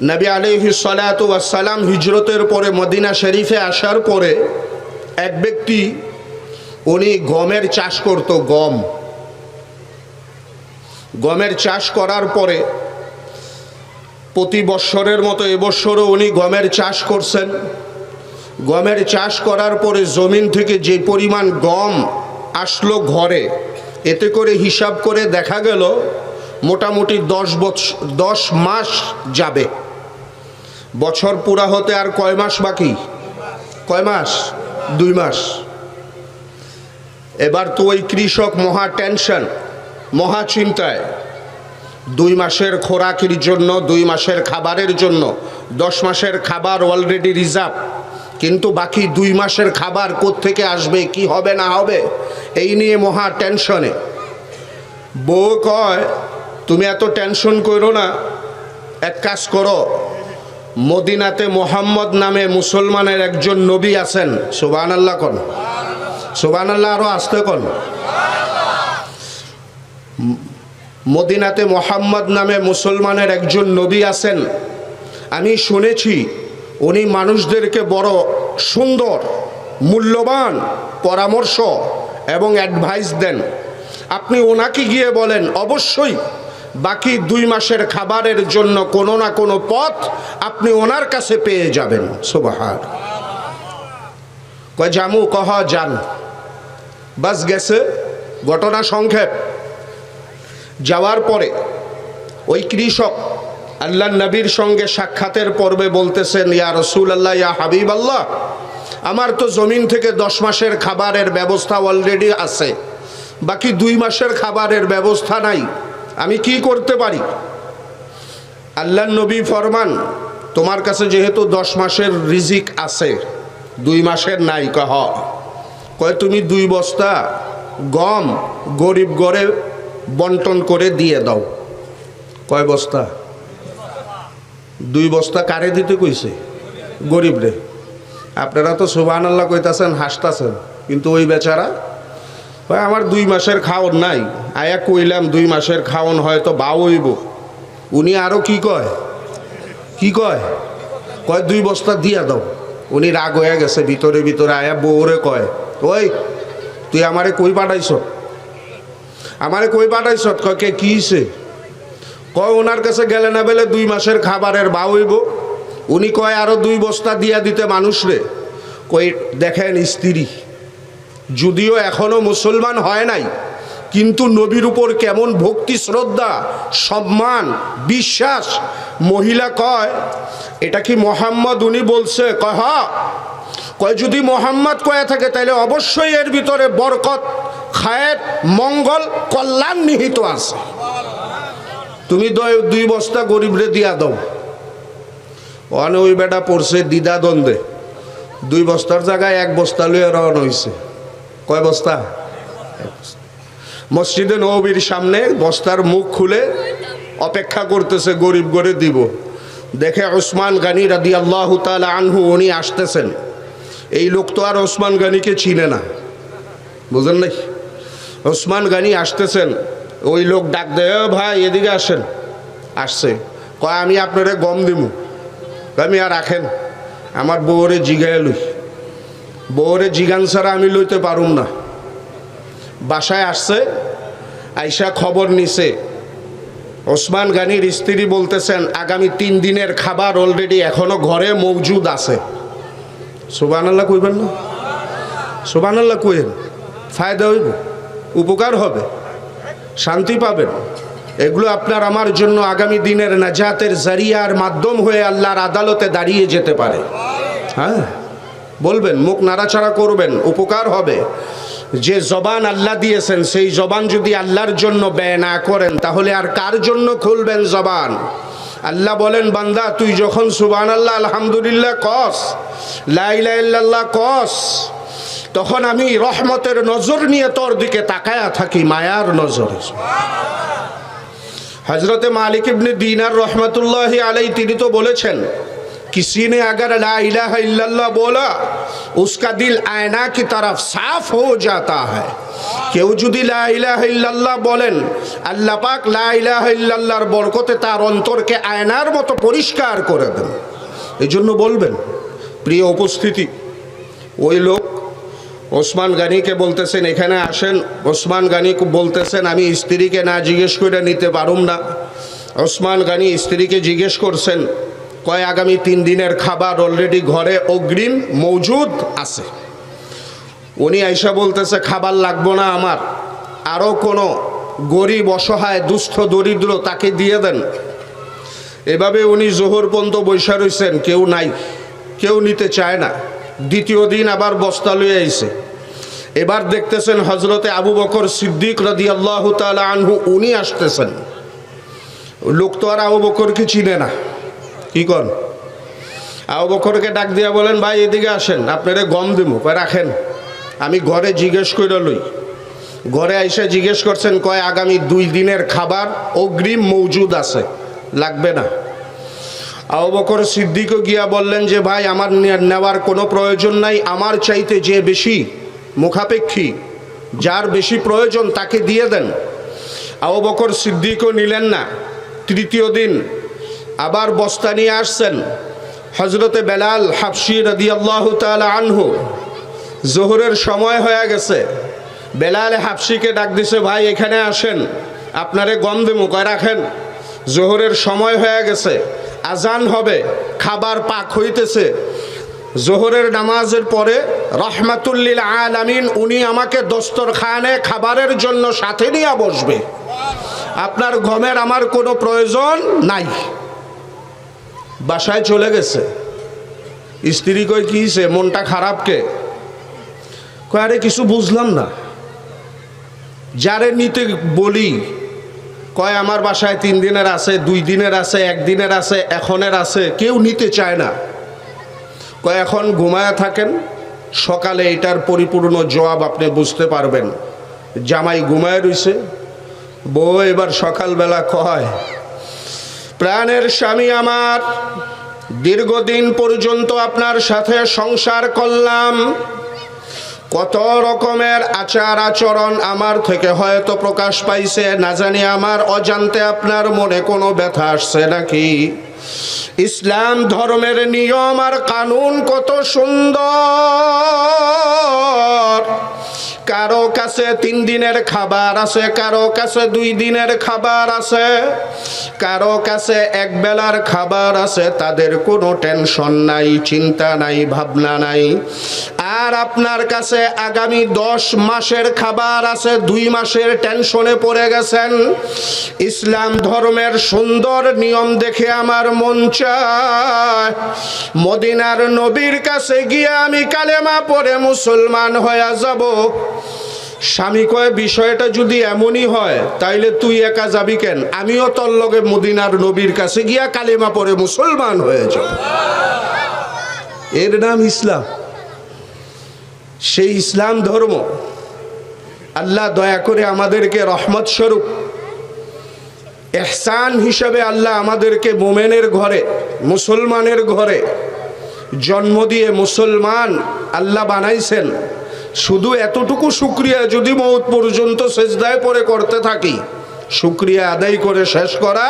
নবী আলিহি সালাম হিজরতের পরে মদিনা শরীফে আসার পরে এক ব্যক্তি, উনি গমের চাষ করত, গম। গমের চাষ করার পরে প্রতি বৎসরের মতো এবছরও উনি গমের চাষ করছেন। গমের চাষ করার পরে জমিন থেকে যে পরিমাণ গম আসলো ঘরে, এতে করে হিসাব করে দেখা গেল, মোটামুটি দশ বছর দশ মাস যাবে। বছর পুরা হতে আর কয় মাস বাকি? কয় মাস? দুই মাস। এবার তো ওই কৃষক মহা টেনশন, মহা চিন্তায়। দুই মাসের খোরাকির জন্য, দুই মাসের খাবারের জন্য। দশ মাসের খাবার অলরেডি রিজার্ভ কিন্তু বাকি দুই মাসের খাবার থেকে আসবে, কি হবে, না হবে, এই নিয়ে মহা টেনশনে। বউ কয়, তুমি এত টেনশন করো না। এক কাজ করো মদিনাতে মোহাম্মদ নামে মুসলমানের একজন নবী আছেন। সুবান আল্লাহ কন? সুবান আল্লাহ আরও আসতে কন? মদিনাতে মোহাম্মদ নামে মুসলমানের একজন নবী আছেন। আমি শুনেছি উনি মানুষদেরকে বড় সুন্দর, মূল্যবান পরামর্শ এবং অ্যাডভাইস দেন। আপনি ওনাকে গিয়ে বলেন, অবশ্যই বাকি দুই মাসের খাবারের জন্য কোনো না কোনো পথ আপনি ওনার কাছে পেয়ে যাবেন। সুবাহার কয়, জামু, কহ, যান। বাস গেছে, ঘটনা সংক্ষেপ। যাওয়ার পরে ওই কৃষক আল্লাহ নবীর সঙ্গে সাক্ষাতের পর্বে বলতেছেন, ইয়া রসুল আল্লাহ ইয়া হাবিব আল্লাহ আমার তো জমিন থেকে দশ মাসের খাবারের ব্যবস্থা অলরেডি আছে। বাকি দুই মাসের খাবারের ব্যবস্থা নাই। আমি কি করতে পারি? আল্লাহ নবী ফরমান, তোমার কাছে যেহেতু দশ মাসের রিজিক আছে, দুই মাসের নাই কহ কয়, তুমি দুই বস্তা গম গরিব গড়ে বন্টন করে দিয়ে দাও। কয় বস্তা? দুই বস্তা কারে দিতে কইছে? গরিব রে। আপনারা তো সুবান আল্লাহ কইতাছেন, হাসতাছেন। কিন্তু ওই বেচারা ভাই আমার দুই মাসের খাওন নাই। আয়া কইলাম দুই মাসের খাওন হয়তো বাউ হইব। উনি আরও কি কয়? কি কয়? কয়, দুই বস্তা দিয়া দাও। উনি রাগ হয়ে গেছে ভিতরে ভিতরে আয়া বউরে কয়, ওই, তুই আমারে কই পাঠাইছ? আমারে কই পাঠাইছ? কয়, কে, কি হইছে? কয় ওনার কাছে গেলে না বেলে দুই মাসের খাবারের বা হইব। উনি কয়, আরও দুই বস্তা দিয়া দিতে মানুষরে কই, দেখেন স্ত্রী যদিও এখনও মুসলমান হয় নাই, কিন্তু নবীর উপর কেমন ভক্তি, শ্রদ্ধা, সম্মান, বিশ্বাস মহিলা কয়, এটা কি মোহাম্মদ উনি বলছে? কয় "হ্যাঁ।" কয়, যদি মোহাম্মদ কয়ে থাকে তাহলে অবশ্যই এর ভিতরে বরকত, খায়ের মঙ্গল, কল্যাণ নিহিত আছে। তুমি দুই বস্তা গরিবরে দিয়া দাও। ওখানে ওই বেটা পড়ছে দ্বিধা দ্বন্দ্বে দুই বস্তার জায়গায় এক বস্তা লইয়া রওনা হয়েছে কয় বস্তা? মসজিদে নবীর সামনে বস্তার মুখ খুলে অপেক্ষা করতেছে, গরিব করে দিব। দেখে ওসমান গানি রাদি আল্লাহ আনহু, উনি আসতেছেন। এই লোক তো আর ওসমান গানিকে চিনে না। বুঝলেন নাই? ওসমান গানি আসতেছেন, ওই লোক ডাক দে ভাই, এদিকে আসেন। আসছে। কয়, আমি আপনারে গম দিমু। আমি আর রাখেন। আমার বউরে জিগায় লই। বউরে জিগান ছাড়া আমি লইতে পারুম না। বাসায় আসছে, আইসা খবর নিছে। ওসমান গানির স্ত্রী বলতেছেন, আগামী তিন দিনের খাবার অলরেডি এখনও ঘরে মজুদ আছে। সুবান আল্লাহ কইবেন না? সুবান আল্লাহ কইেন ফায়দা হইব, উপকার হবে, শান্তি পাবেন। এগুলো আপনার আমার জন্য আগামী দিনের নাজাতের জারিয়ার মাধ্যম হয়ে আল্লাহর আদালতে দাঁড়িয়ে যেতে পারে। হ্যাঁ? বলবেন, মুখ নাড়াচাড়া করবেন, উপকার হবে। যে জবান আল্লাহ দিয়েছেন, সেই জবান যদি আল্লাহর জন্য ব্যয় না করেন, তাহলে আর কার জন্য খুলবেন জবান? আল্লাহ বলেন, বান্দা, তুই যখন সুবান আল্লাহ আলহামদুলিল্লাহ কস লাইল্লাহ কস, তখন আমি রহমতের নজর নিয়ে তোর দিকে তাকায়া থাকি, মায়ার নজরে। হজরতে মালিক ইবনে দিনার রহমতুল্লাহ আলাই তিনি তো বলেছেন किसी ने अगर ला इलाहा इल्लल्लाह बोला उसका दिल आयना की तरफ साफ हो जाता है কেউ যদি লা ইলাহা ইল্লাল্লাহ বলেন আল্লাহ পাক লা ইলাহা ইল্লাল্লাহর বরকতে তার অন্তরকে আয়নার মতো পরিষ্কার করে দেন এই জন্য বলবেন প্রিয় উপস্থিতি ওই লোক ওসমান গানিকে বলতেছেন এখানে আসেন ওসমান গানি বলতেছেন আমি স্ত্রীকে না জিজ্ঞেস করে নিতে পারুম না ওসমান গানি স্ত্রীকে জিজ্ঞেস করছেন কয় আগামী তিন দিনের খাবার অলরেডি ঘরে অগ্রিম মজুদ আছে। উনি আইসা বলতেছে, খাবার লাগবো না আমার। আরও কোনো গরিব, অসহায়, দুস্থ, দরিদ্র তাকে দিয়ে দেন। এভাবে উনি জোহর পর্যন্ত বৈশা রয়েছেন কেউ নাই, কেউ নিতে চায় না। দ্বিতীয় দিন আবার বস্তা লয়ে আইছে। এবার দেখতেছেন হজরতে আবু বকর সিদ্দিক রদি আল্লাহ তালা আনহু, উনি আসতেছেন। লোক তো আর আবু বকরকে চিনে না। কি কন? আবু বকরকে ডাক দিয়া বলেন, ভাই, এদিকে আসেন, আপনারে গম দিব রাখেন। আমি ঘরে জিজ্ঞেস করে লই। ঘরে আইসে জিজ্ঞেস করছেন, কয়, আগামী দুই দিনের খাবার অগ্রিম মজুদ আছে, লাগবে না। আবু বকর সিদ্দিকও গিয়া বললেন যে, ভাই, আমার নেওয়ার কোনো প্রয়োজন নাই। আমার চাইতে যে বেশি মুখাপেক্ষী, যার বেশি প্রয়োজন তাকে দিয়ে দেন। আবু বকর সিদ্দিকও নিলেন না। তৃতীয় দিন আবার বস্তা নিয়ে আসছেন হজরতে বেলাল হাফসি রদিয়াল্লাহ তালা আনহু। জোহরের সময় হয়ে গেছে। বেলাল হাফসিকে ডাক দিছে, ভাই, এখানে আসেন। আপনারে গম দেবো রাখেন। জোহরের সময় হয়ে গেছে। আজান হবে, খাবার পাক হইতেছে। জোহরের নামাজের পরে রহমাতুল্লিল আলামিন উনি আমাকে দস্তরখানে খাবারের জন্য সাথে নিয়ে বসবে। আপনার গমের আমার কোনো প্রয়োজন নাই। বাসায় চলে গেছে। স্ত্রী কই কিছে মনটা খারাপকে কয়, আরে, কিছু বুঝলাম না। যারে নিতে বলি, কয়, আমার বাসায় তিন দিনের আছে, দুই দিনের আছে একদিনের আছে, এখনের আছে, কেউ নিতে চায় না। কয়, এখন ঘুমায় থাকেন, সকালে এটার পরিপূর্ণ জবাব আপনি বুঝতে পারবেন। জামাই ঘুমায় রইছে। বউ এবার সকালবেলা কয় প্রাণের স্বামী আমার। দীর্ঘদিন পর্যন্ত আপনার সাথে সংসার করলাম। কত রকমের আচার আচরণ আমার থেকে হয়তো প্রকাশ পাইছে, না জানি আমার অজান্তে আপনার মনে কোনো ব্যথা আসছে নাকি? ইসলাম ধর্মের নিয়ম আর কানুন কত সুন্দর। কারও কাছে তিন দিনের খাবার আছে, কারও কাছে দুই দিনের খাবার আছে, কারও কাছে এক বেলার খাবার আছে, তাদের কোনো টেনশন নাই, চিন্তা নাই, ভাবনা নাই। আর আপনার কাছে আগামী দশ মাসের খাবার আছে, দুই মাসের টেনশনে পড়ে গেছেন। ইসলাম ধর্মের সুন্দর নিয়ম দেখে আমার মন চায়। মদিনার নবীর কাছে গিয়ে আমি কালেমা পরে মুসলমান হয়ে যাব। স্বামী কয়, বিষয়টা যদি এমনই হয়, তাইলে তুই একা যাবি কেন? আমিও তোর লগে মদিনার নবীর কাছে গিয়া কালেমা পরে মুসলমান হয়ে যাব এর নাম ইসলাম। সেই ইসলাম ধর্ম। আল্লাহ দয়া করে আমাদেরকে রহমত স্বরূপ। এহসান হিসাবে আল্লাহ আমাদেরকে মোমেনের ঘরে, মুসলমানের ঘরে জন্ম দিয়ে মুসলমান আল্লাহ বানাইছেন। শুধু এতটুকু শুক্রিয়া যদি মৌত পর্যন্ত সেজদায় পরে করতে থাকি, শুক্রিয়া আদায় করে শেষ করা